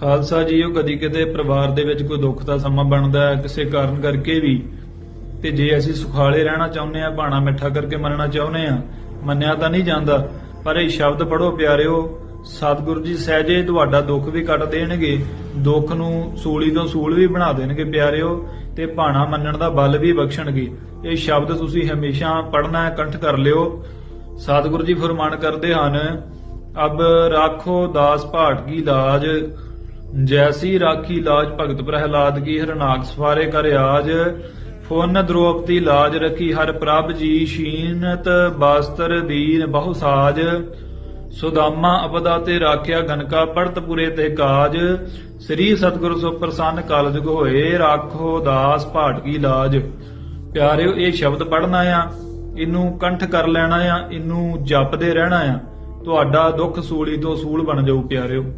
Khalsa JIO, ਕਦੀ ਕਿਤੇ ਪਰਿਵਾਰ ਦੇ ਵਿੱਚ ਕੋਈ ਦੁੱਖ ਦਾ ਸਮਾਂ ਬਣਦਾ ਹੈ, ਕਿਸੇ ਕਾਰਨ ਕਰਕੇ ਵੀ। ਤੇ ਜੇ ਅਸੀਂ ਸੁਖਾਲੇ ਰਹਿਣਾ ਚਾਹੁੰਦੇ ਆ ਬਾਣਾ ਮਿੱਠਾ ਕਰਕੇ ਮੰਨਣਾ ਚਾਹੁੰਦੇ ਆ ਮੰਨਿਆ ਤਾਂ ਨਹੀਂ ਜਾਂਦਾ, ਪਰ ਇਹ ਸ਼ਬਦ ਪੜੋ ਪਿਆਰਿਓ, ਸਤਿਗੁਰੂ ਜੀ ਸਹਿਜੇ ਤੁਹਾਡਾ ਦੁੱਖ ਵੀ ਕੱਟ ਦੇਣਗੇ, ਦੁੱਖ ਨੂੰ ਸੂਲੀ ਤੋਂ ਸੂਲ ਵੀ ਬਣਾ ਦੇਣਗੇ ਪਿਆਰਿਓ, ਤੇ ਬਾਣਾ ਮੰਨਣ ਦਾ ਬਲ ਵੀ ਬਖਸ਼ਣਗੇ। ਇਹ ਸ਼ਬਦ ਤੁਸੀਂ ਹਮੇਸ਼ਾ ਪੜਨਾ ਕੰਠ ਕਰ ਲਿਓ। ਸਤਿਗੁਰੂ ਜੀ ਫਰਮਾਨ ਕਰਦੇ ਹਨ, ਅਬ ਰਾਖੋ ਦਾਸ ਭਾਟ ਕੀ ਲਾਜ ਜੈਸੀ ਰਾਖੀ ਲਾਜ ਭਗਤ ਪ੍ਰਹਿਲਾਦ ਕੀ ਹਰਨਾਕ ਸਵਾਰੇ ਕਰ ਆਜ, ਫੁਨ ਦ੍ਰੋਪਤੀ ਲਾਜ ਰਖੀ ਹਰ ਪ੍ਰਭ ਜੀ, ਸ਼ੀਨਤ ਬਾਸਤਰ ਦੀਨ ਬਹੁ ਸਾਜ। ਸੁਦਾਮਾ ਅਪਦਾ ਤੇ ਰਾਖਿਆ ਗਨਕਾ ਪੜਤ ਪੁਰੇ ਤੇ ਕਾਜ। ਸ੍ਰੀ ਸਤਿਗੁਰੂ ਸੋ ਪ੍ਰਸੰਨ ਕਾਲਜੁਗ ਹੋਏ ਰਾਖੋ ਦਾਸ ਭਾਟ ਕੀ ਲਾਜ। ਪਿਆਰਿਓ, ਇਹ ਸ਼ਬਦ ਪੜਨਾ ਆ, ਇਹਨੂੰ ਕੰਠ ਕਰ ਲੈਣਾ ਆ, ਇਹਨੂੰ ਜਪਦੇ ਰਹਿਣਾ ਆ। ਤੁਹਾਡਾ ਦੁੱਖ ਸੂਲੀ ਤੋਂ ਸੂਲ ਬਣ ਜਾਊ ਪਿਆਰਿਓ।